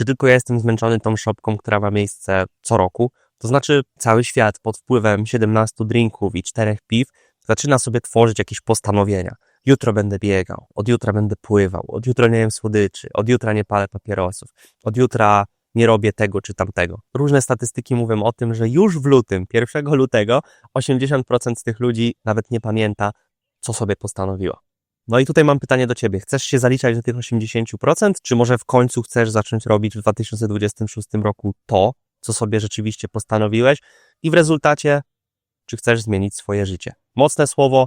czy tylko ja jestem zmęczony tą szopką, która ma miejsce co roku. To znaczy, cały świat pod wpływem 17 drinków i 4 piw zaczyna sobie tworzyć jakieś postanowienia. Jutro będę biegał, od jutra będę pływał, od jutra nie jem słodyczy, od jutra nie palę papierosów, od jutra nie robię tego czy tamtego. Różne statystyki mówią o tym, że już w lutym, 1 lutego, 80% z tych ludzi nawet nie pamięta, co sobie postanowiła. No i tutaj mam pytanie do Ciebie. Chcesz się zaliczać do tych 80%, czy może w końcu chcesz zacząć robić w 2026 roku to, co sobie rzeczywiście postanowiłeś i w rezultacie, czy chcesz zmienić swoje życie? Mocne słowo,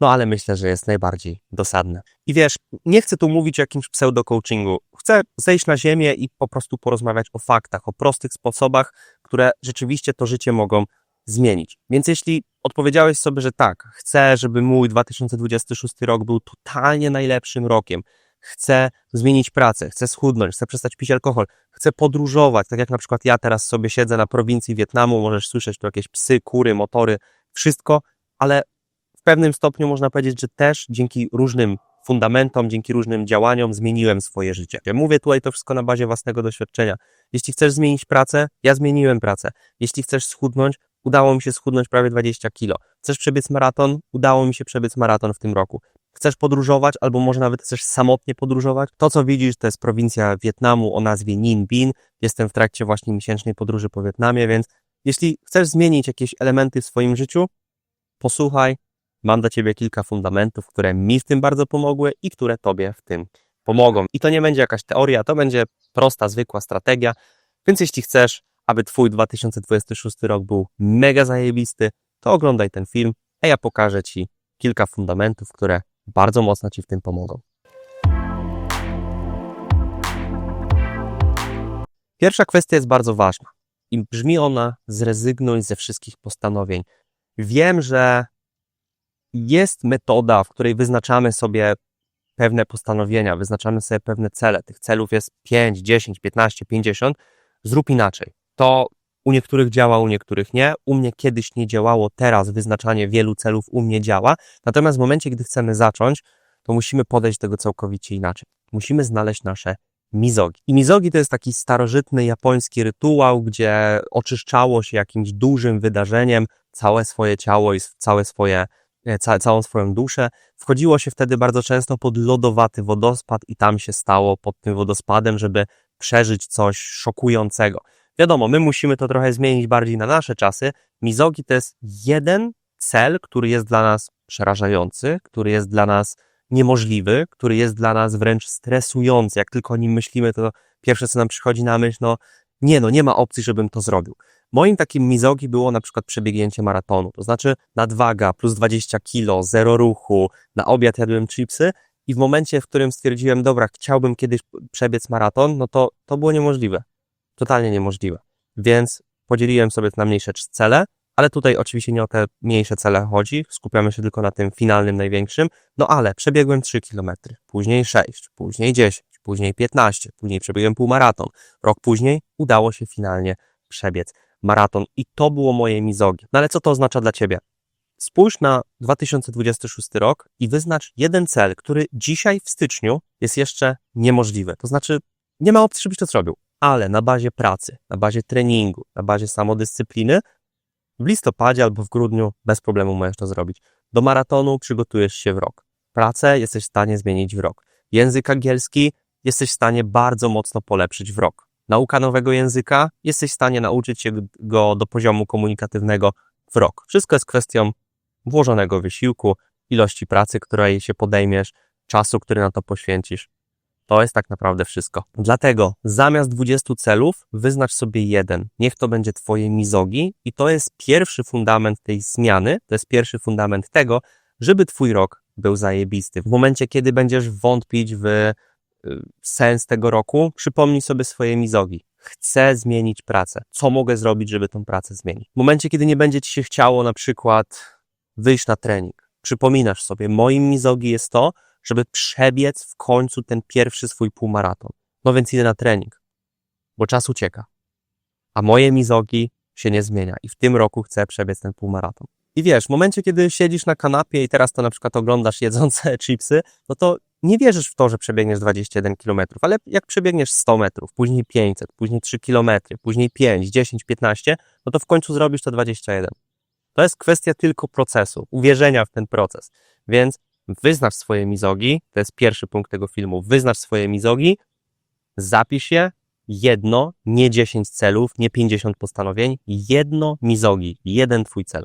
no ale myślę, że jest najbardziej dosadne. I wiesz, nie chcę tu mówić o jakimś pseudo-coachingu. Chcę zejść na ziemię i po prostu porozmawiać o faktach, o prostych sposobach, które rzeczywiście to życie mogą zmienić. Więc jeśli odpowiedziałeś sobie, że tak, chcę, żeby mój 2026 rok był totalnie najlepszym rokiem, chcę zmienić pracę, chcę schudnąć, chcę przestać pić alkohol, chcę podróżować, tak jak na przykład ja teraz sobie siedzę na prowincji Wietnamu, możesz słyszeć tu jakieś psy, kury, motory, wszystko, ale w pewnym stopniu można powiedzieć, że też dzięki różnym fundamentom, dzięki różnym działaniom zmieniłem swoje życie. Mówię tutaj to wszystko na bazie własnego doświadczenia. Jeśli chcesz zmienić pracę, ja zmieniłem pracę. Jeśli chcesz schudnąć, udało mi się schudnąć prawie 20 kilo. Chcesz przebiec maraton? Udało mi się przebiec maraton w tym roku. Chcesz podróżować, albo może nawet chcesz samotnie podróżować? To, co widzisz, to jest prowincja Wietnamu o nazwie Ninh Binh. Jestem w trakcie właśnie miesięcznej podróży po Wietnamie, więc jeśli chcesz zmienić jakieś elementy w swoim życiu, posłuchaj. Mam dla Ciebie kilka fundamentów, które mi w tym bardzo pomogły i które Tobie w tym pomogą. I to nie będzie jakaś teoria, to będzie prosta, zwykła strategia. Więc jeśli chcesz, aby Twój 2026 rok był mega zajebisty, to oglądaj ten film, a ja pokażę Ci kilka fundamentów, które bardzo mocno Ci w tym pomogą. Pierwsza kwestia jest bardzo ważna i brzmi ona: zrezygnuj ze wszystkich postanowień. Wiem, że jest metoda, w której wyznaczamy sobie pewne postanowienia, wyznaczamy sobie pewne cele. Tych celów jest 5, 10, 15, 50. Zrób inaczej. To u niektórych działa, u niektórych nie. U mnie kiedyś nie działało, teraz wyznaczanie wielu celów u mnie działa. Natomiast w momencie, gdy chcemy zacząć, to musimy podejść do tego całkowicie inaczej. Musimy znaleźć nasze mizogi. I mizogi to jest taki starożytny japoński rytuał, gdzie oczyszczało się jakimś dużym wydarzeniem całe swoje ciało i całe swoje, e, ca całą swoją duszę. Wchodziło się wtedy bardzo często pod lodowaty wodospad i tam się stało pod tym wodospadem, żeby przeżyć coś szokującego. Wiadomo, my musimy to trochę zmienić bardziej na nasze czasy. Mizogi to jest jeden cel, który jest dla nas przerażający, który jest dla nas niemożliwy, który jest dla nas wręcz stresujący. Jak tylko o nim myślimy, to pierwsze, co nam przychodzi na myśl, no nie, no nie ma opcji, żebym to zrobił. Moim takim mizogi było na przykład przebiegnięcie maratonu, to znaczy nadwaga plus 20 kilo, zero ruchu, na obiad jadłem chipsy i w momencie, w którym stwierdziłem, dobra, chciałbym kiedyś przebiec maraton, no to to było niemożliwe totalnie niemożliwe. Więc podzieliłem sobie na mniejsze cele, ale tutaj oczywiście nie o te mniejsze cele chodzi, skupiamy się tylko na tym finalnym, największym. No ale przebiegłem 3 km, później 6, później 10, później 15, później przebiegłem półmaraton. Rok później udało się finalnie przebiec maraton i to było moje mizogi. No ale co to oznacza dla Ciebie? Spójrz na 2026 rok i wyznacz jeden cel, który dzisiaj w styczniu jest jeszcze niemożliwy. To znaczy, nie ma opcji, żebyś to zrobił ale na bazie pracy, na bazie treningu, na bazie samodyscypliny, w listopadzie albo w grudniu bez problemu możesz to zrobić. Do maratonu przygotujesz się w rok. Pracę jesteś w stanie zmienić w rok. Język angielski jesteś w stanie bardzo mocno polepszyć w rok. Nauka nowego języka jesteś w stanie nauczyć się go do poziomu komunikatywnego w rok. Wszystko jest kwestią włożonego wysiłku, ilości pracy, której się podejmiesz, czasu, który na to poświęcisz. To jest tak naprawdę wszystko. Dlatego zamiast 20 celów wyznacz sobie jeden. Niech to będzie twoje mizogi i to jest pierwszy fundament tej zmiany, to jest pierwszy fundament tego, żeby twój rok był zajebisty. W momencie, kiedy będziesz wątpić w y, sens tego roku, przypomnij sobie swoje mizogi. Chcę zmienić pracę. Co mogę zrobić, żeby tą pracę zmienić? W momencie, kiedy nie będzie ci się chciało na przykład wyjść na trening, przypominasz sobie, moim mizogi jest to, żeby przebiec w końcu ten pierwszy swój półmaraton. No więc idę na trening, bo czas ucieka. A moje mizogi się nie zmienia i w tym roku chcę przebiec ten półmaraton. I wiesz, w momencie, kiedy siedzisz na kanapie i teraz to na przykład oglądasz jedzące chipsy, no to nie wierzysz w to, że przebiegniesz 21 km, ale jak przebiegniesz 100 metrów, później 500, później 3 km, później 5, 10, 15, no to w końcu zrobisz to 21. To jest kwestia tylko procesu, uwierzenia w ten proces. Więc wyznacz swoje mizogi, to jest pierwszy punkt tego filmu, wyznacz swoje mizogi, zapisz je, jedno, nie 10 celów, nie 50 postanowień, jedno mizogi, jeden twój cel.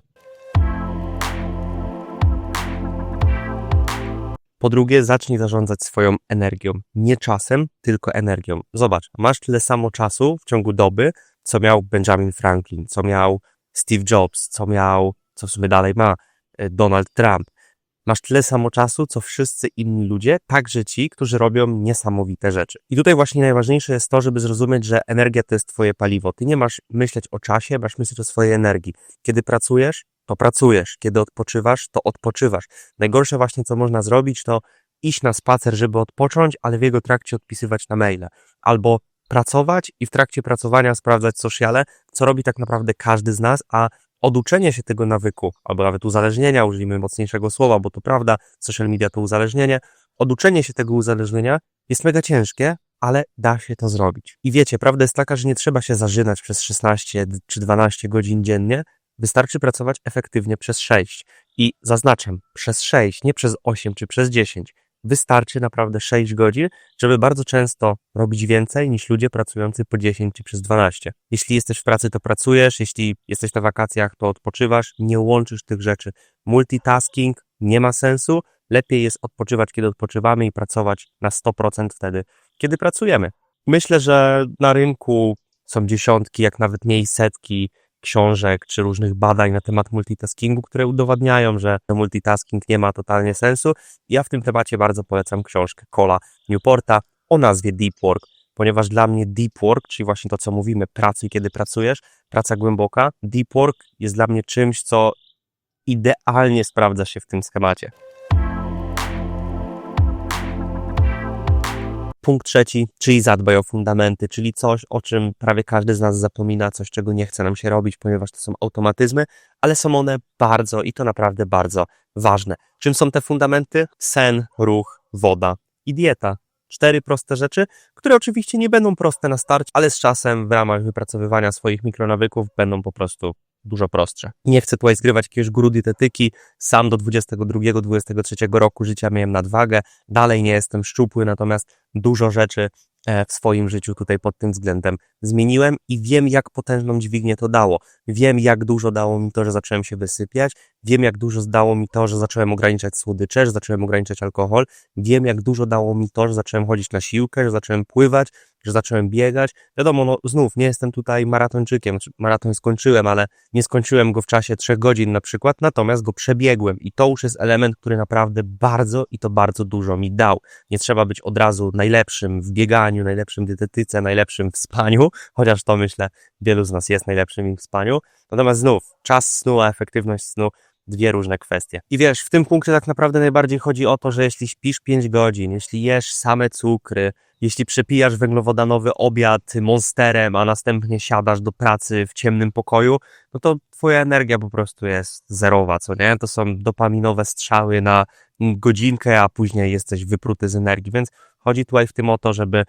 Po drugie, zacznij zarządzać swoją energią. Nie czasem, tylko energią. Zobacz, masz tyle samo czasu w ciągu doby, co miał Benjamin Franklin, co miał Steve Jobs, co miał, co w sumie dalej ma e, Donald Trump. Masz tyle samo czasu, co wszyscy inni ludzie, także ci, którzy robią niesamowite rzeczy. I tutaj właśnie najważniejsze jest to, żeby zrozumieć, że energia to jest twoje paliwo. Ty nie masz myśleć o czasie, masz myśleć o swojej energii. Kiedy pracujesz, to pracujesz. Kiedy odpoczywasz, to odpoczywasz. Najgorsze właśnie, co można zrobić, to iść na spacer, żeby odpocząć, ale w jego trakcie odpisywać na maile. Albo pracować i w trakcie pracowania sprawdzać sociale, co robi tak naprawdę każdy z nas, a oduczenie się tego nawyku, albo nawet uzależnienia, użyjmy mocniejszego słowa, bo to prawda, social media to uzależnienie, oduczenie się tego uzależnienia jest mega ciężkie, ale da się to zrobić. I wiecie, prawda jest taka, że nie trzeba się zażynać przez 16 czy 12 godzin dziennie, wystarczy pracować efektywnie przez 6. I zaznaczam, przez 6, nie przez 8 czy przez 10 wystarczy naprawdę 6 godzin, żeby bardzo często robić więcej niż ludzie pracujący po 10 czy przez 12. Jeśli jesteś w pracy, to pracujesz, jeśli jesteś na wakacjach, to odpoczywasz, nie łączysz tych rzeczy. Multitasking nie ma sensu, lepiej jest odpoczywać, kiedy odpoczywamy i pracować na 100% wtedy, kiedy pracujemy. Myślę, że na rynku są dziesiątki, jak nawet nie setki książek czy różnych badań na temat multitaskingu, które udowadniają, że multitasking nie ma totalnie sensu. Ja w tym temacie bardzo polecam książkę Cola Newporta o nazwie Deep Work, ponieważ dla mnie deep work, czyli właśnie to, co mówimy, pracy, kiedy pracujesz, praca głęboka, deep work jest dla mnie czymś, co idealnie sprawdza się w tym schemacie. Punkt trzeci, czyli zadbaj o fundamenty, czyli coś, o czym prawie każdy z nas zapomina, coś, czego nie chce nam się robić, ponieważ to są automatyzmy, ale są one bardzo i to naprawdę bardzo ważne. Czym są te fundamenty? Sen, ruch, woda i dieta. Cztery proste rzeczy, które oczywiście nie będą proste na start, ale z czasem w ramach wypracowywania swoich mikronawyków będą po prostu dużo prostsze. Nie chcę tutaj zgrywać jakiegoś guru dietetyki. Sam do 22-23 roku życia miałem nadwagę. Dalej nie jestem szczupły, natomiast dużo rzeczy e, w swoim życiu tutaj pod tym względem zmieniłem i wiem, jak potężną dźwignię to dało. Wiem, jak dużo dało mi to, że zacząłem się wysypiać. Wiem, jak dużo dało mi to, że zacząłem ograniczać słodycze, że zacząłem ograniczać alkohol. Wiem, jak dużo dało mi to, że zacząłem chodzić na siłkę, że zacząłem pływać, że zacząłem biegać. Wiadomo, no znów nie jestem tutaj maratończykiem. Maraton skończyłem, ale nie skończyłem go w czasie trzech godzin na przykład, natomiast go przebiegłem i to już jest element, który naprawdę bardzo i to bardzo dużo mi dał. Nie trzeba być od razu najlepszym w bieganiu, najlepszym w dietetyce, najlepszym w spaniu, chociaż to myślę wielu z nas jest najlepszym w spaniu. Natomiast znów, czas snu, a efektywność snu dwie różne kwestie. I wiesz, w tym punkcie tak naprawdę najbardziej chodzi o to, że jeśli śpisz 5 godzin, jeśli jesz same cukry, jeśli przepijasz węglowodanowy obiad monsterem, a następnie siadasz do pracy w ciemnym pokoju, no to twoja energia po prostu jest zerowa, co nie? To są dopaminowe strzały na godzinkę, a później jesteś wypruty z energii, więc chodzi tutaj w tym o to, żeby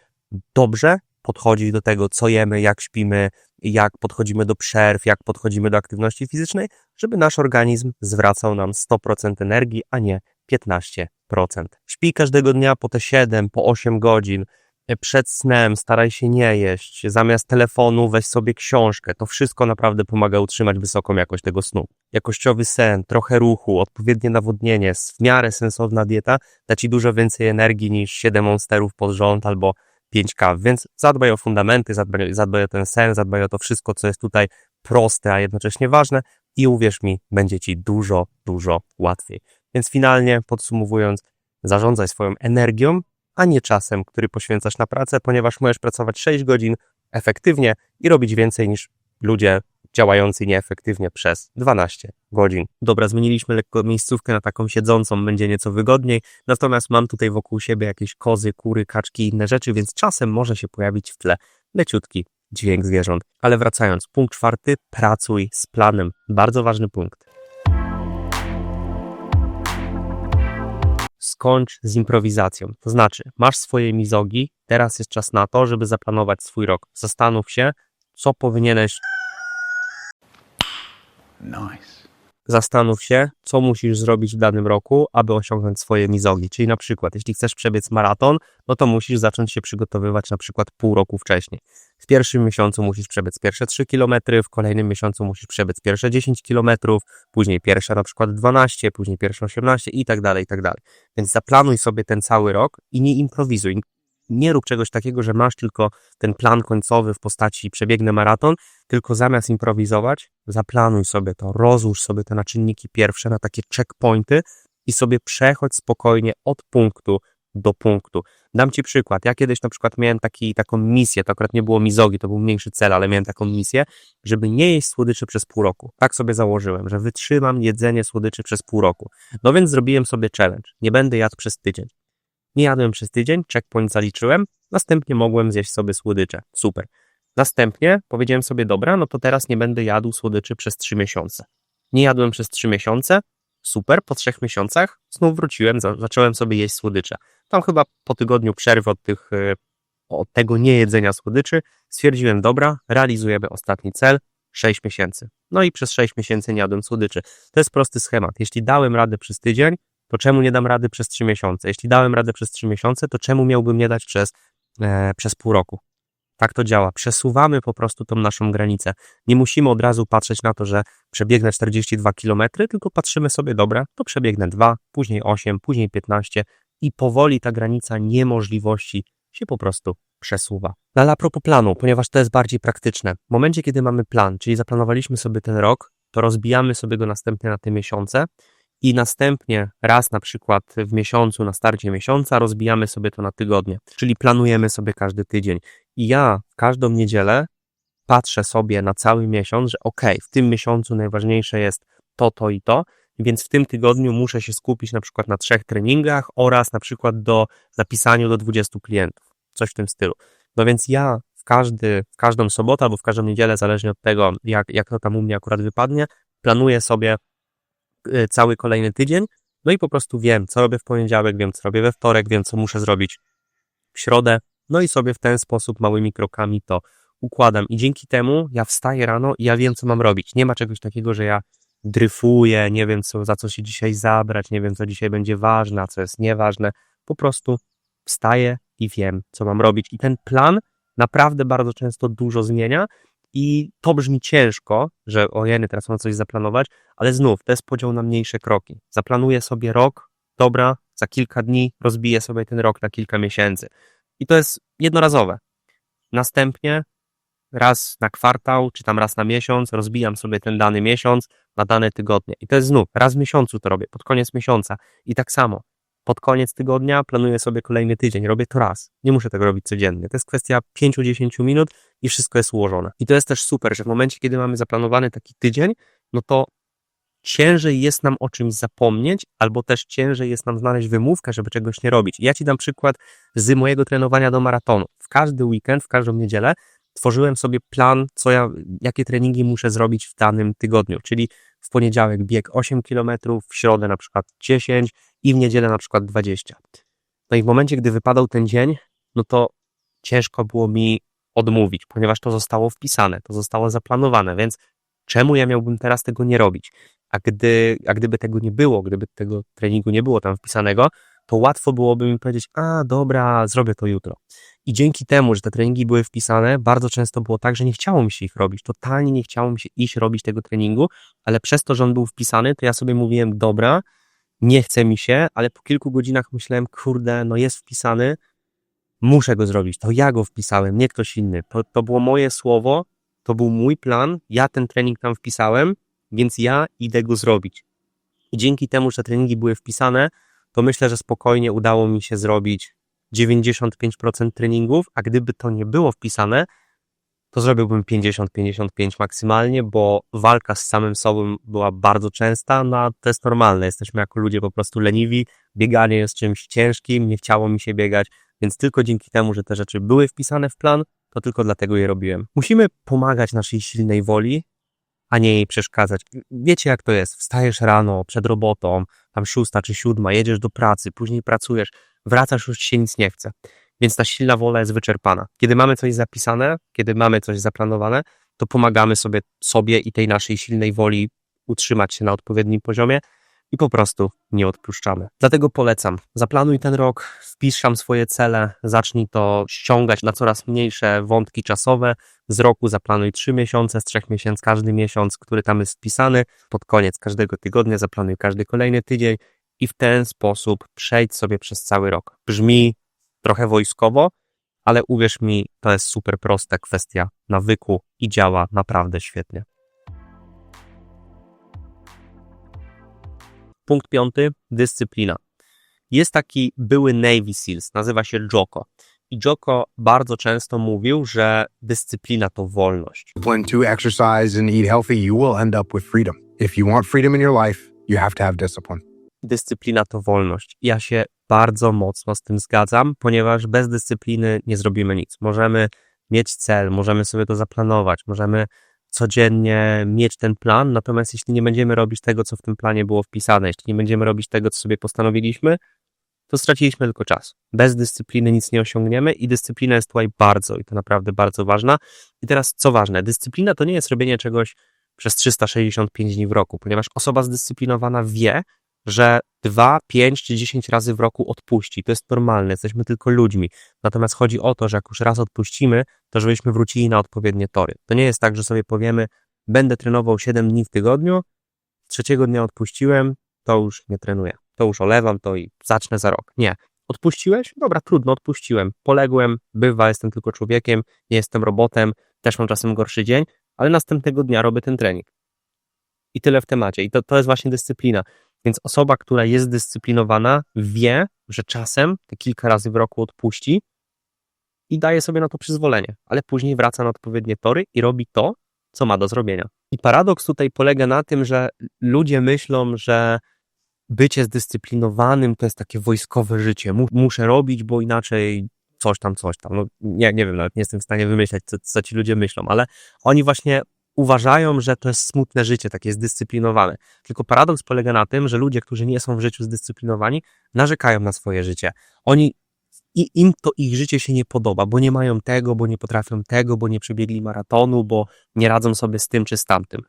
dobrze podchodzić do tego, co jemy, jak śpimy, jak podchodzimy do przerw, jak podchodzimy do aktywności fizycznej, żeby nasz organizm zwracał nam 100% energii, a nie 15%. Śpij każdego dnia po te 7, po 8 godzin. Przed snem staraj się nie jeść. Zamiast telefonu weź sobie książkę. To wszystko naprawdę pomaga utrzymać wysoką jakość tego snu. Jakościowy sen, trochę ruchu, odpowiednie nawodnienie, w miarę sensowna dieta da Ci dużo więcej energii niż 7 monsterów pod rząd albo 5K, więc zadbaj o fundamenty, zadbaj, zadbaj o ten sen, zadbaj o to wszystko, co jest tutaj proste, a jednocześnie ważne i uwierz mi, będzie Ci dużo, dużo łatwiej. Więc finalnie, podsumowując, zarządzaj swoją energią, a nie czasem, który poświęcasz na pracę, ponieważ możesz pracować 6 godzin efektywnie i robić więcej niż ludzie działający nieefektywnie przez 12 godzin. Dobra, zmieniliśmy lekko miejscówkę na taką siedzącą, będzie nieco wygodniej, natomiast mam tutaj wokół siebie jakieś kozy, kury, kaczki i inne rzeczy, więc czasem może się pojawić w tle leciutki dźwięk zwierząt. Ale wracając, punkt czwarty, pracuj z planem. Bardzo ważny punkt. Skończ z improwizacją. To znaczy, masz swoje mizogi, teraz jest czas na to, żeby zaplanować swój rok. Zastanów się, co powinieneś Nice. Zastanów się, co musisz zrobić w danym roku, aby osiągnąć swoje mizogi. Czyli na przykład, jeśli chcesz przebiec maraton, no to musisz zacząć się przygotowywać na przykład pół roku wcześniej. W pierwszym miesiącu musisz przebiec pierwsze 3 km, w kolejnym miesiącu musisz przebiec pierwsze 10 km, później pierwsze na przykład 12, później pierwsze 18 i tak dalej, i tak dalej. Więc zaplanuj sobie ten cały rok i nie improwizuj. Nie rób czegoś takiego, że masz tylko ten plan końcowy w postaci przebiegnę maraton, tylko zamiast improwizować, zaplanuj sobie to, rozłóż sobie te naczynniki pierwsze na takie checkpointy i sobie przechodź spokojnie od punktu do punktu. Dam Ci przykład. Ja kiedyś na przykład miałem taki, taką misję, to akurat nie było mizogi, to był mniejszy cel, ale miałem taką misję, żeby nie jeść słodyczy przez pół roku. Tak sobie założyłem, że wytrzymam jedzenie słodyczy przez pół roku. No więc zrobiłem sobie challenge. Nie będę jadł przez tydzień. Nie jadłem przez tydzień, checkpoint zaliczyłem, następnie mogłem zjeść sobie słodycze. Super. Następnie powiedziałem sobie, dobra, no to teraz nie będę jadł słodyczy przez trzy miesiące. Nie jadłem przez trzy miesiące, super, po trzech miesiącach znów wróciłem, za, zacząłem sobie jeść słodycze. Tam chyba po tygodniu przerwy od, tych, e, od tego niejedzenia słodyczy stwierdziłem, dobra, realizujemy ostatni cel, 6 miesięcy. No i przez 6 miesięcy nie jadłem słodyczy. To jest prosty schemat. Jeśli dałem radę przez tydzień, to czemu nie dam rady przez 3 miesiące? Jeśli dałem radę przez 3 miesiące, to czemu miałbym nie dać przez, e, przez pół roku? Tak to działa. Przesuwamy po prostu tą naszą granicę. Nie musimy od razu patrzeć na to, że przebiegnę 42 km, tylko patrzymy sobie, dobra, to przebiegnę 2, później 8, później 15 i powoli ta granica niemożliwości się po prostu przesuwa. No ale a propos planu, ponieważ to jest bardziej praktyczne. W momencie, kiedy mamy plan, czyli zaplanowaliśmy sobie ten rok, to rozbijamy sobie go następnie na te miesiące i następnie raz na przykład w miesiącu, na starcie miesiąca, rozbijamy sobie to na tygodnie, czyli planujemy sobie każdy tydzień. I ja każdą niedzielę patrzę sobie na cały miesiąc, że ok, w tym miesiącu najważniejsze jest to, to i to, więc w tym tygodniu muszę się skupić na przykład na trzech treningach oraz na przykład do zapisaniu do 20 klientów, coś w tym stylu. No więc ja w, każdy, w każdą sobotę albo w każdą niedzielę, zależnie od tego, jak, jak to tam u mnie akurat wypadnie, planuję sobie cały kolejny tydzień, no i po prostu wiem, co robię w poniedziałek, wiem, co robię we wtorek, wiem, co muszę zrobić w środę, no i sobie w ten sposób małymi krokami to układam. I dzięki temu ja wstaję rano i ja wiem, co mam robić. Nie ma czegoś takiego, że ja dryfuję, nie wiem, co, za co się dzisiaj zabrać, nie wiem, co dzisiaj będzie ważne, a co jest nieważne. Po prostu wstaję i wiem, co mam robić. I ten plan naprawdę bardzo często dużo zmienia. I to brzmi ciężko, że ojeny, teraz mam coś zaplanować, ale znów to jest podział na mniejsze kroki. Zaplanuję sobie rok, dobra, za kilka dni rozbiję sobie ten rok na kilka miesięcy. I to jest jednorazowe. Następnie raz na kwartał, czy tam raz na miesiąc, rozbijam sobie ten dany miesiąc na dane tygodnie. I to jest znów, raz w miesiącu to robię, pod koniec miesiąca. I tak samo, pod koniec tygodnia planuję sobie kolejny tydzień, robię to raz. Nie muszę tego robić codziennie. To jest kwestia 5-10 minut i wszystko jest ułożone. I to jest też super, że w momencie, kiedy mamy zaplanowany taki tydzień, no to ciężej jest nam o czymś zapomnieć, albo też ciężej jest nam znaleźć wymówkę, żeby czegoś nie robić. Ja Ci dam przykład z mojego trenowania do maratonu. W każdy weekend, w każdą niedzielę tworzyłem sobie plan, co ja, jakie treningi muszę zrobić w danym tygodniu, czyli w poniedziałek bieg 8 km, w środę na przykład 10 i w niedzielę na przykład 20. No i w momencie, gdy wypadał ten dzień, no to ciężko było mi odmówić, ponieważ to zostało wpisane, to zostało zaplanowane, więc czemu ja miałbym teraz tego nie robić? A, gdy, a gdyby tego nie było, gdyby tego treningu nie było tam wpisanego, to łatwo byłoby mi powiedzieć, a dobra, zrobię to jutro. I dzięki temu, że te treningi były wpisane, bardzo często było tak, że nie chciało mi się ich robić. Totalnie nie chciało mi się iść robić tego treningu, ale przez to, że on był wpisany, to ja sobie mówiłem, dobra, nie chce mi się, ale po kilku godzinach myślałem, kurde, no jest wpisany, muszę go zrobić. To ja go wpisałem, nie ktoś inny. To, to było moje słowo, to był mój plan, ja ten trening tam wpisałem, więc ja idę go zrobić. I dzięki temu, że treningi były wpisane, to myślę, że spokojnie udało mi się zrobić 95% treningów, a gdyby to nie było wpisane, to zrobiłbym 50-55 maksymalnie, bo walka z samym sobą była bardzo częsta, no a to jest normalne, jesteśmy jako ludzie po prostu leniwi, bieganie jest czymś ciężkim, nie chciało mi się biegać, więc tylko dzięki temu, że te rzeczy były wpisane w plan, to tylko dlatego je robiłem. Musimy pomagać naszej silnej woli, a nie jej przeszkadzać. Wiecie jak to jest, wstajesz rano, przed robotą, tam szósta czy siódma, jedziesz do pracy, później pracujesz, wracasz, już się nic nie chce. Więc ta silna wola jest wyczerpana. Kiedy mamy coś zapisane, kiedy mamy coś zaplanowane, to pomagamy sobie, sobie i tej naszej silnej woli utrzymać się na odpowiednim poziomie i po prostu nie odpuszczamy. Dlatego polecam, zaplanuj ten rok, wpisz tam swoje cele, zacznij to ściągać na coraz mniejsze wątki czasowe. Z roku zaplanuj trzy miesiące, z trzech miesięcy każdy miesiąc, który tam jest wpisany. Pod koniec każdego tygodnia zaplanuj każdy kolejny tydzień i w ten sposób przejdź sobie przez cały rok. Brzmi trochę wojskowo, ale uwierz mi, to jest super prosta kwestia nawyku i działa naprawdę świetnie. Punkt piąty, dyscyplina. Jest taki były Navy Seals, nazywa się Joko. I Joko bardzo często mówił, że dyscyplina to wolność. discipline to exercise and eat healthy, you will end up with freedom. If you want freedom in your life, you have to have discipline. Dyscyplina to wolność. Ja się bardzo mocno z tym zgadzam, ponieważ bez dyscypliny nie zrobimy nic. Możemy mieć cel, możemy sobie to zaplanować, możemy codziennie mieć ten plan, natomiast jeśli nie będziemy robić tego, co w tym planie było wpisane, jeśli nie będziemy robić tego, co sobie postanowiliśmy, to straciliśmy tylko czas. Bez dyscypliny nic nie osiągniemy i dyscyplina jest tutaj bardzo i to naprawdę bardzo ważna. I teraz co ważne, dyscyplina to nie jest robienie czegoś przez 365 dni w roku, ponieważ osoba zdyscyplinowana wie, że 2, 5 czy 10 razy w roku odpuści. To jest normalne, jesteśmy tylko ludźmi. Natomiast chodzi o to, że jak już raz odpuścimy, to żebyśmy wrócili na odpowiednie tory. To nie jest tak, że sobie powiemy, będę trenował 7 dni w tygodniu, trzeciego dnia odpuściłem, to już nie trenuję. To już olewam to i zacznę za rok. Nie. Odpuściłeś? Dobra, trudno, odpuściłem. Poległem, bywa, jestem tylko człowiekiem, nie jestem robotem, też mam czasem gorszy dzień, ale następnego dnia robię ten trening. I tyle w temacie. I to, to jest właśnie dyscyplina. Więc osoba, która jest dyscyplinowana, wie, że czasem te kilka razy w roku odpuści i daje sobie na to przyzwolenie, ale później wraca na odpowiednie tory i robi to, co ma do zrobienia. I paradoks tutaj polega na tym, że ludzie myślą, że bycie zdyscyplinowanym to jest takie wojskowe życie. Mu- Muszę robić, bo inaczej coś tam, coś tam. No, nie, nie wiem, nawet nie jestem w stanie wymyśleć, co, co ci ludzie myślą, ale oni właśnie uważają, że to jest smutne życie, takie zdyscyplinowane. Tylko paradoks polega na tym, że ludzie, którzy nie są w życiu zdyscyplinowani, narzekają na swoje życie. Oni i im to ich życie się nie podoba, bo nie mają tego, bo nie potrafią tego, bo nie przebiegli maratonu, bo nie radzą sobie z tym czy z tamtym.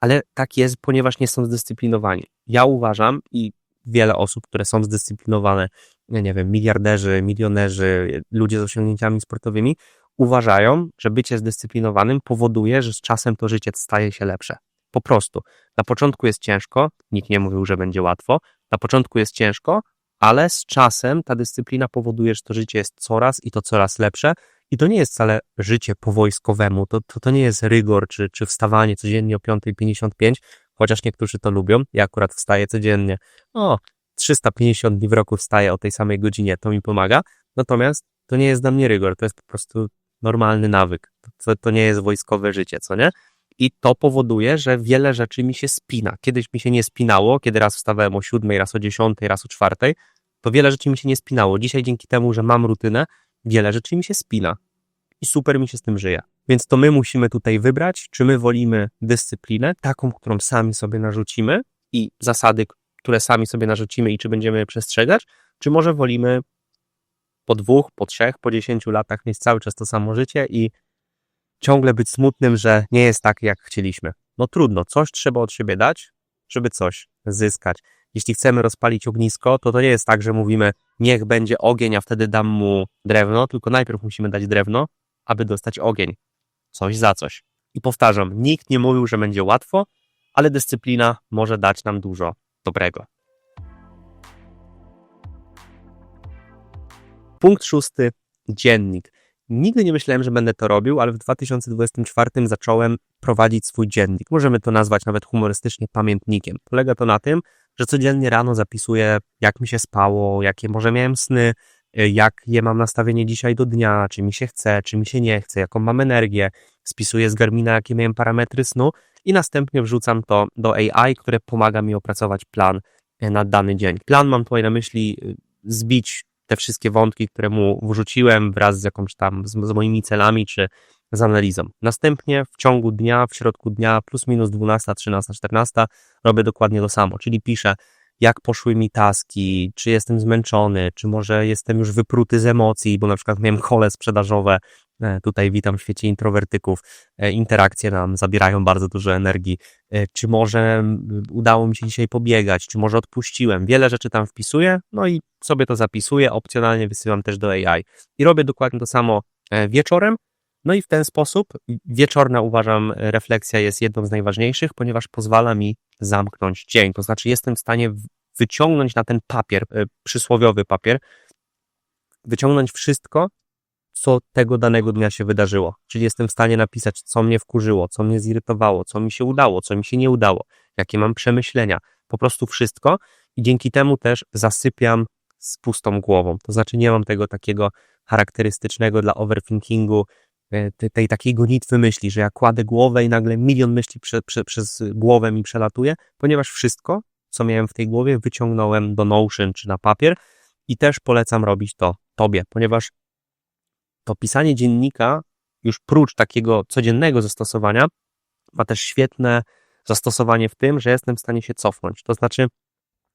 Ale tak jest, ponieważ nie są zdyscyplinowani. Ja uważam i wiele osób, które są zdyscyplinowane, nie wiem, miliarderzy, milionerzy, ludzie z osiągnięciami sportowymi, uważają, że bycie zdyscyplinowanym powoduje, że z czasem to życie staje się lepsze. Po prostu. Na początku jest ciężko, nikt nie mówił, że będzie łatwo. Na początku jest ciężko, ale z czasem ta dyscyplina powoduje, że to życie jest coraz i to coraz lepsze. I to nie jest wcale życie po wojskowemu, to, to, to nie jest rygor czy, czy wstawanie codziennie o 5.55, chociaż niektórzy to lubią. Ja akurat wstaję codziennie. O, 350 dni w roku wstaję o tej samej godzinie, to mi pomaga. Natomiast to nie jest dla mnie rygor, to jest po prostu normalny nawyk. To, to nie jest wojskowe życie, co nie? I to powoduje, że wiele rzeczy mi się spina. Kiedyś mi się nie spinało, kiedy raz wstawałem o siódmej, raz o dziesiątej, raz o czwartej, to wiele rzeczy mi się nie spinało. Dzisiaj dzięki temu, że mam rutynę, wiele rzeczy mi się spina. I super mi się z tym żyje. Więc to my musimy tutaj wybrać, czy my wolimy dyscyplinę, taką, którą sami sobie narzucimy i zasady, które sami sobie narzucimy i czy będziemy przestrzegać, czy może wolimy po dwóch, po trzech, po dziesięciu latach mieć cały czas to samo życie i ciągle być smutnym, że nie jest tak, jak chcieliśmy. No trudno, coś trzeba od siebie dać, żeby coś zyskać. Jeśli chcemy rozpalić ognisko, to to nie jest tak, że mówimy, niech będzie ogień, a wtedy dam mu drewno, tylko najpierw musimy dać drewno, aby dostać ogień. Coś za coś. I powtarzam, nikt nie mówił, że będzie łatwo, ale dyscyplina może dać nam dużo dobrego. Punkt szósty. Dziennik. Nigdy nie myślałem, że będę to robił, ale w 2024 zacząłem prowadzić swój dziennik. Możemy to nazwać nawet humorystycznie pamiętnikiem. Polega to na tym, że codziennie rano zapisuję, jak mi się spało, jakie może miałem sny, y, jakie mam nastawienie dzisiaj do dnia, czy mi się chce, czy mi się nie chce, jaką mam energię. Spisuję z Garmina, jakie miałem parametry snu i następnie wrzucam to do AI, które pomaga mi opracować plan y, na dany dzień. Plan mam tutaj na myśli y, zbić te wszystkie wątki, które mu wrzuciłem wraz z jakąś tam, z, z moimi celami, czy z analizą. Następnie w ciągu dnia, w środku dnia, plus minus 12, 13, 14, robię dokładnie to samo, czyli piszę, jak poszły mi taski, czy jestem zmęczony, czy może jestem już wypruty z emocji, bo na przykład miałem kole sprzedażowe, Tutaj witam w świecie introwertyków. E, Interakcje nam zabierają bardzo dużo energii. E, Czy może udało mi się dzisiaj pobiegać, czy może odpuściłem. Wiele rzeczy tam wpisuję, no i sobie to zapisuję. Opcjonalnie wysyłam też do AI. I robię dokładnie to samo e, wieczorem. No i w ten sposób wieczorna uważam refleksja jest jedną z najważniejszych, ponieważ pozwala mi zamknąć dzień. To znaczy jestem w stanie wyciągnąć na ten papier, e, przysłowiowy papier, wyciągnąć wszystko, co tego danego dnia się wydarzyło. Czyli jestem w stanie napisać, co mnie wkurzyło, co mnie zirytowało, co mi się udało, co mi się nie udało, jakie mam przemyślenia, po prostu wszystko i dzięki temu też zasypiam z pustą głową. To znaczy nie mam tego takiego charakterystycznego dla overthinkingu, e, te- tej takiej gonitwy myśli, że ja kładę głowę i nagle milion myśli prze, prze, przez głowę mi przelatuje, ponieważ wszystko, co miałem w tej głowie, wyciągnąłem do Notion czy na papier i też polecam robić to tobie, ponieważ to pisanie dziennika, już prócz takiego codziennego zastosowania, ma też świetne zastosowanie w tym, że jestem w stanie się cofnąć. To znaczy,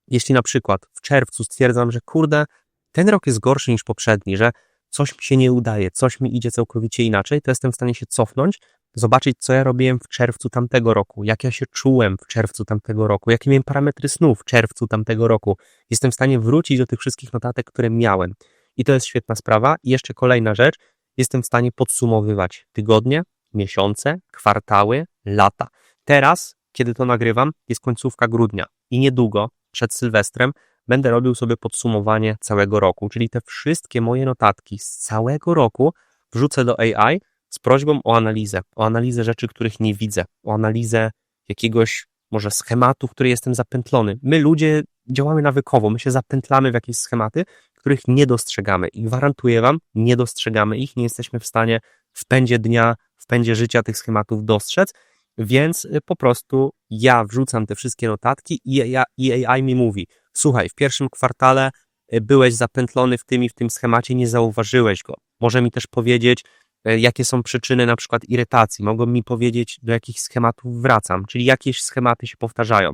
jeśli na przykład w czerwcu stwierdzam, że kurde, ten rok jest gorszy niż poprzedni, że coś mi się nie udaje, coś mi idzie całkowicie inaczej, to jestem w stanie się cofnąć, zobaczyć, co ja robiłem w czerwcu tamtego roku, jak ja się czułem w czerwcu tamtego roku, jakie miałem parametry snu w czerwcu tamtego roku. Jestem w stanie wrócić do tych wszystkich notatek, które miałem. I to jest świetna sprawa. I jeszcze kolejna rzecz, jestem w stanie podsumowywać tygodnie, miesiące, kwartały, lata. Teraz, kiedy to nagrywam, jest końcówka grudnia. I niedługo, przed Sylwestrem, będę robił sobie podsumowanie całego roku, czyli te wszystkie moje notatki z całego roku wrzucę do AI z prośbą o analizę, o analizę rzeczy, których nie widzę, o analizę jakiegoś może schematu, w który jestem zapętlony. My ludzie działamy nawykowo, my się zapętlamy w jakieś schematy, których nie dostrzegamy i gwarantuję Wam, nie dostrzegamy ich, nie jesteśmy w stanie w pędzie dnia, w pędzie życia tych schematów dostrzec, więc y, po prostu ja wrzucam te wszystkie notatki i, ja, i AI mi mówi, słuchaj, w pierwszym kwartale y, byłeś zapętlony w tym i w tym schemacie, nie zauważyłeś go. Może mi też powiedzieć, y, jakie są przyczyny na przykład irytacji, mogą mi powiedzieć, do jakich schematów wracam, czyli jakieś schematy się powtarzają.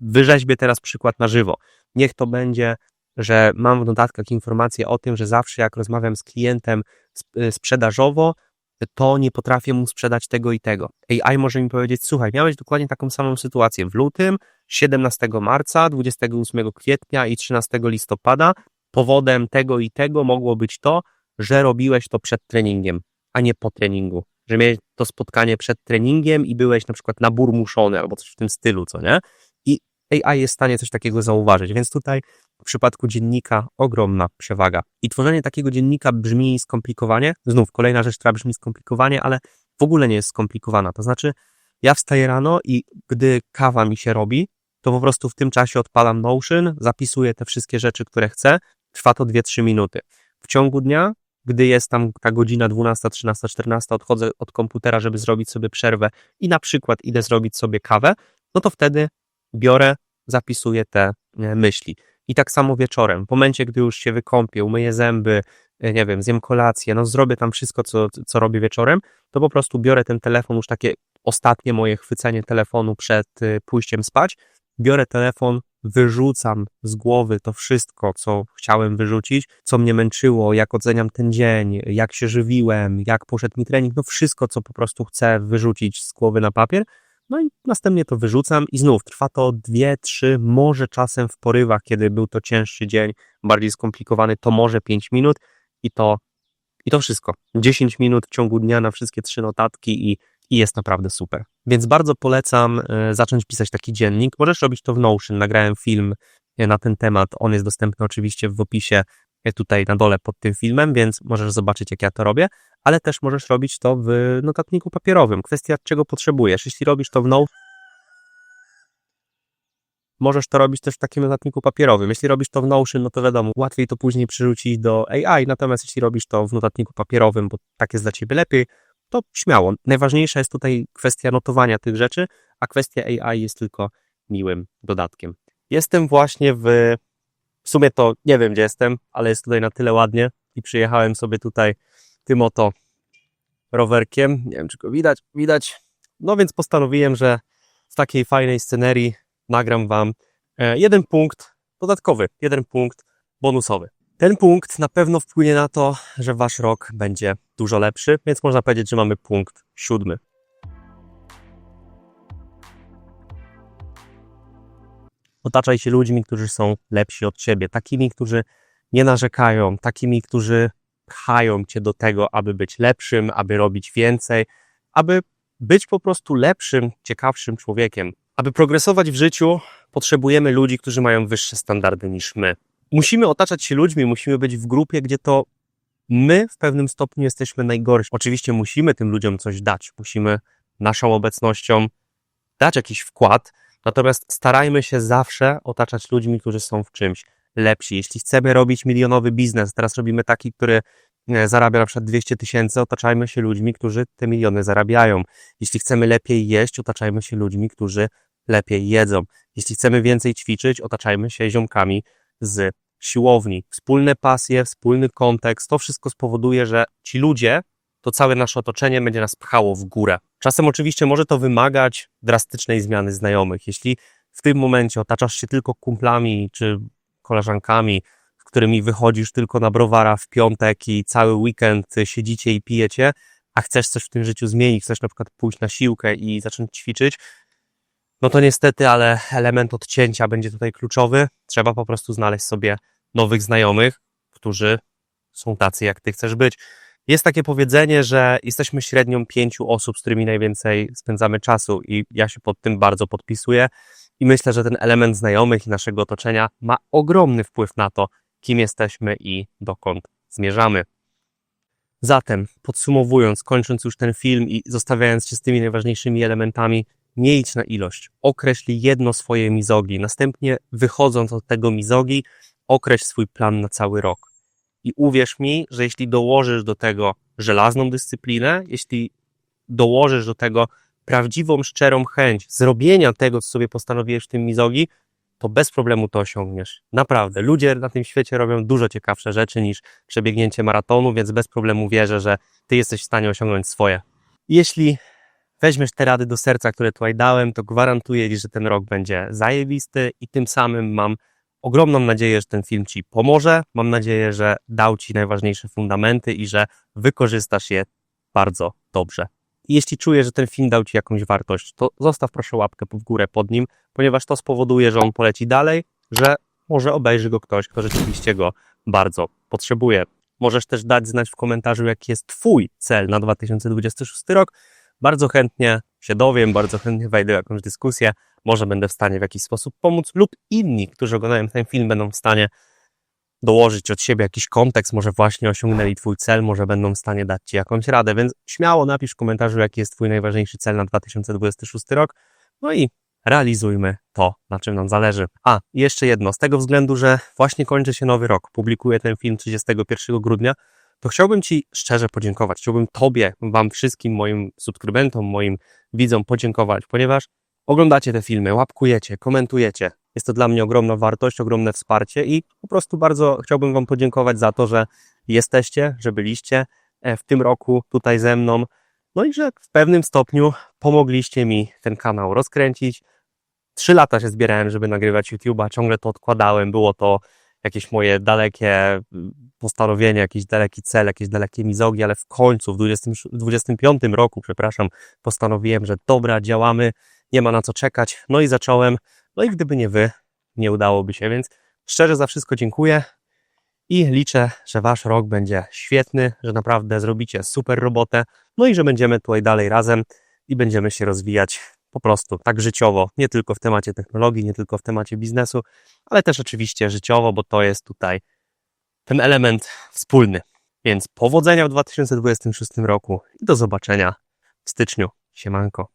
Wyrzeźbię teraz przykład na żywo. Niech to będzie że mam w notatkach informację o tym, że zawsze jak rozmawiam z klientem sp- sprzedażowo, to nie potrafię mu sprzedać tego i tego. AI może mi powiedzieć, słuchaj, miałeś dokładnie taką samą sytuację w lutym, 17 marca, 28 kwietnia i 13 listopada. Powodem tego i tego mogło być to, że robiłeś to przed treningiem, a nie po treningu. Że miałeś to spotkanie przed treningiem i byłeś na przykład naburmuszony albo coś w tym stylu, co nie? AI jest w stanie coś takiego zauważyć, więc tutaj w przypadku dziennika ogromna przewaga. I tworzenie takiego dziennika brzmi skomplikowanie. Znów kolejna rzecz, która brzmi skomplikowanie, ale w ogóle nie jest skomplikowana. To znaczy, ja wstaję rano i gdy kawa mi się robi, to po prostu w tym czasie odpalam Notion, zapisuję te wszystkie rzeczy, które chcę. Trwa to 2-3 minuty. W ciągu dnia, gdy jest tam ta godzina 12, 13, 14, odchodzę od komputera, żeby zrobić sobie przerwę i na przykład idę zrobić sobie kawę, no to wtedy biorę, zapisuję te e, myśli. I tak samo wieczorem, w momencie, gdy już się wykąpię, umyję zęby, e, nie wiem, zjem kolację, no zrobię tam wszystko, co, co robię wieczorem, to po prostu biorę ten telefon, już takie ostatnie moje chwycenie telefonu przed y, pójściem spać, biorę telefon, wyrzucam z głowy to wszystko, co chciałem wyrzucić, co mnie męczyło, jak oceniam ten dzień, jak się żywiłem, jak poszedł mi trening, no wszystko, co po prostu chcę wyrzucić z głowy na papier, no i następnie to wyrzucam i znów trwa to dwie, trzy, może czasem w porywach, kiedy był to cięższy dzień, bardziej skomplikowany, to może pięć minut i to, i to wszystko. 10 minut w ciągu dnia na wszystkie trzy notatki i, i jest naprawdę super. Więc bardzo polecam e, zacząć pisać taki dziennik. Możesz robić to w Notion. Nagrałem film e, na ten temat. On jest dostępny oczywiście w opisie e, tutaj na dole pod tym filmem, więc możesz zobaczyć, jak ja to robię, ale też możesz robić to w notatniku papierowym. Kwestia, czego potrzebujesz. Jeśli robisz to w Notion, możesz to robić też w takim notatniku papierowym. Jeśli robisz to w Notion, no to wiadomo, łatwiej to później przerzucić do AI, natomiast jeśli robisz to w notatniku papierowym, bo tak jest dla ciebie lepiej, to śmiało. Najważniejsza jest tutaj kwestia notowania tych rzeczy, a kwestia AI jest tylko miłym dodatkiem. Jestem właśnie w, w sumie to nie wiem gdzie jestem, ale jest tutaj na tyle ładnie i przyjechałem sobie tutaj tym oto rowerkiem. Nie wiem, czy go widać. Widać. No więc postanowiłem, że w takiej fajnej scenerii nagram Wam e, jeden punkt dodatkowy, jeden punkt bonusowy. Ten punkt na pewno wpłynie na to, że Wasz rok będzie dużo lepszy, więc można powiedzieć, że mamy punkt siódmy. Otaczaj się ludźmi, którzy są lepsi od Ciebie, takimi, którzy nie narzekają, takimi, którzy pchają Cię do tego, aby być lepszym, aby robić więcej, aby być po prostu lepszym, ciekawszym człowiekiem. Aby progresować w życiu, potrzebujemy ludzi, którzy mają wyższe standardy niż my. Musimy otaczać się ludźmi, musimy być w grupie, gdzie to my w pewnym stopniu jesteśmy najgorsi. Oczywiście musimy tym ludziom coś dać, musimy naszą obecnością dać jakiś wkład, natomiast starajmy się zawsze otaczać ludźmi, którzy są w czymś lepsi. Jeśli chcemy robić milionowy biznes, teraz robimy taki, który e, zarabia na przykład 200 tysięcy, otaczajmy się ludźmi, którzy te miliony zarabiają. Jeśli chcemy lepiej jeść, otaczajmy się ludźmi, którzy lepiej jedzą. Jeśli chcemy więcej ćwiczyć, otaczajmy się ziomkami z siłowni. Wspólne pasje, wspólny kontekst, to wszystko spowoduje, że ci ludzie, to całe nasze otoczenie będzie nas pchało w górę. Czasem oczywiście może to wymagać drastycznej zmiany znajomych. Jeśli w tym momencie otaczasz się tylko kumplami czy koleżankami, z którymi wychodzisz tylko na browara w piątek i cały weekend siedzicie i pijecie, a chcesz coś w tym życiu zmienić, chcesz na przykład pójść na siłkę i zacząć ćwiczyć, no to niestety, ale element odcięcia będzie tutaj kluczowy. Trzeba po prostu znaleźć sobie nowych znajomych, którzy są tacy, jak ty chcesz być. Jest takie powiedzenie, że jesteśmy średnią pięciu osób, z którymi najwięcej spędzamy czasu, i ja się pod tym bardzo podpisuję. I myślę, że ten element znajomych i naszego otoczenia ma ogromny wpływ na to, kim jesteśmy i dokąd zmierzamy. Zatem, podsumowując, kończąc już ten film i zostawiając się z tymi najważniejszymi elementami, nie idź na ilość. Określ jedno swoje mizogi. Następnie, wychodząc od tego mizogi, określ swój plan na cały rok. I uwierz mi, że jeśli dołożysz do tego żelazną dyscyplinę, jeśli dołożysz do tego prawdziwą, szczerą chęć zrobienia tego, co sobie postanowiłeś w tym mizogi, to bez problemu to osiągniesz. Naprawdę. Ludzie na tym świecie robią dużo ciekawsze rzeczy niż przebiegnięcie maratonu, więc bez problemu wierzę, że ty jesteś w stanie osiągnąć swoje. Jeśli weźmiesz te rady do serca, które tutaj dałem, to gwarantuję Ci, że ten rok będzie zajebisty i tym samym mam ogromną nadzieję, że ten film Ci pomoże. Mam nadzieję, że dał Ci najważniejsze fundamenty i że wykorzystasz je bardzo dobrze. Jeśli czujesz, że ten film dał Ci jakąś wartość, to zostaw proszę łapkę w górę pod nim, ponieważ to spowoduje, że on poleci dalej, że może obejrzy go ktoś, kto rzeczywiście go bardzo potrzebuje. Możesz też dać znać w komentarzu, jaki jest Twój cel na 2026 rok. Bardzo chętnie się dowiem, bardzo chętnie wejdę w jakąś dyskusję. Może będę w stanie w jakiś sposób pomóc, lub inni, którzy oglądają ten film, będą w stanie dołożyć od siebie jakiś kontekst, może właśnie osiągnęli Twój cel, może będą w stanie dać Ci jakąś radę, więc śmiało napisz w komentarzu, jaki jest Twój najważniejszy cel na 2026 rok, no i realizujmy to, na czym nam zależy. A, jeszcze jedno, z tego względu, że właśnie kończy się nowy rok, publikuję ten film 31 grudnia, to chciałbym Ci szczerze podziękować. Chciałbym Tobie, Wam wszystkim, moim subskrybentom, moim widzom podziękować, ponieważ oglądacie te filmy, łapkujecie, komentujecie. Jest to dla mnie ogromna wartość, ogromne wsparcie i po prostu bardzo chciałbym Wam podziękować za to, że jesteście, że byliście e, w tym roku tutaj ze mną. No i że w pewnym stopniu pomogliście mi ten kanał rozkręcić. Trzy lata się zbierałem, żeby nagrywać YouTube'a, ciągle to odkładałem. Było to jakieś moje dalekie postanowienie, jakiś daleki cel, jakieś dalekie mizogi, ale w końcu w 20, 25 roku, przepraszam, postanowiłem, że dobra, działamy, nie ma na co czekać. No i zacząłem. No i gdyby nie wy, nie udałoby się, więc szczerze za wszystko dziękuję i liczę, że wasz rok będzie świetny, że naprawdę zrobicie super robotę, no i że będziemy tutaj dalej razem i będziemy się rozwijać po prostu tak życiowo, nie tylko w temacie technologii, nie tylko w temacie biznesu, ale też oczywiście życiowo, bo to jest tutaj ten element wspólny. Więc powodzenia w 2026 roku i do zobaczenia w styczniu. Siemanko.